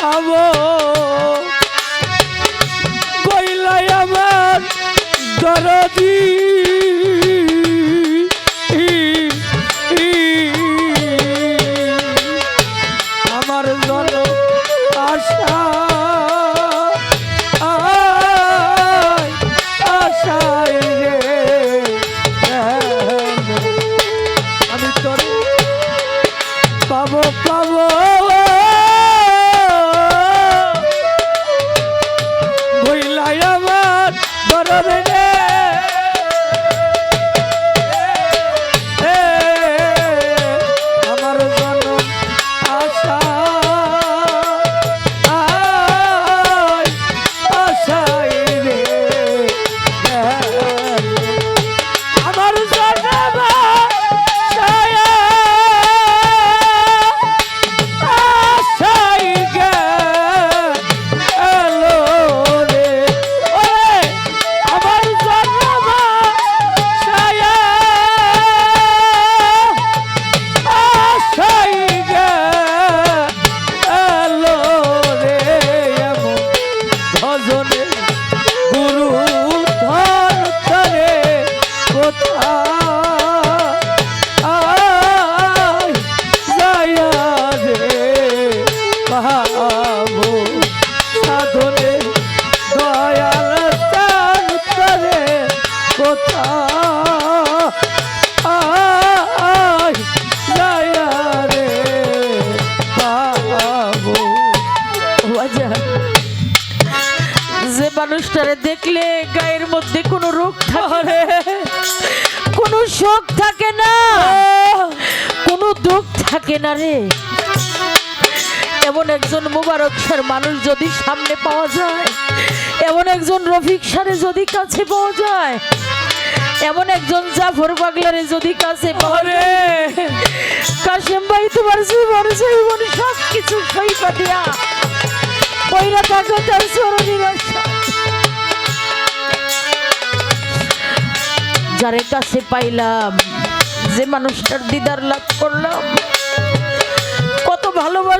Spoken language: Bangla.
পাবো কইলাই আমার দরদী। বাজান যে মানুষটারে দেখলে গায়ের মধ্যে কোনো রোগ থাকে কোনো শোক থাকে না কোনো দুঃখ থাকে না রে। এমন একজন মুবারক সার মানুষ যদি সামনে পাওয়া যায় এমন একজন রফিক সারে যদি কাছে পাওয়া যায় এমন একজন জাফর পাগলারে যদি কাছে যায় কাশেম ভাই তোমার জীবন জীবন সব কিছু সইপা দিয়া পয়লা থাকো তার চরণের যারে কাছে পাইলাম যে মানুষটার দিদার লাভ করলাম কত ভালোবাসা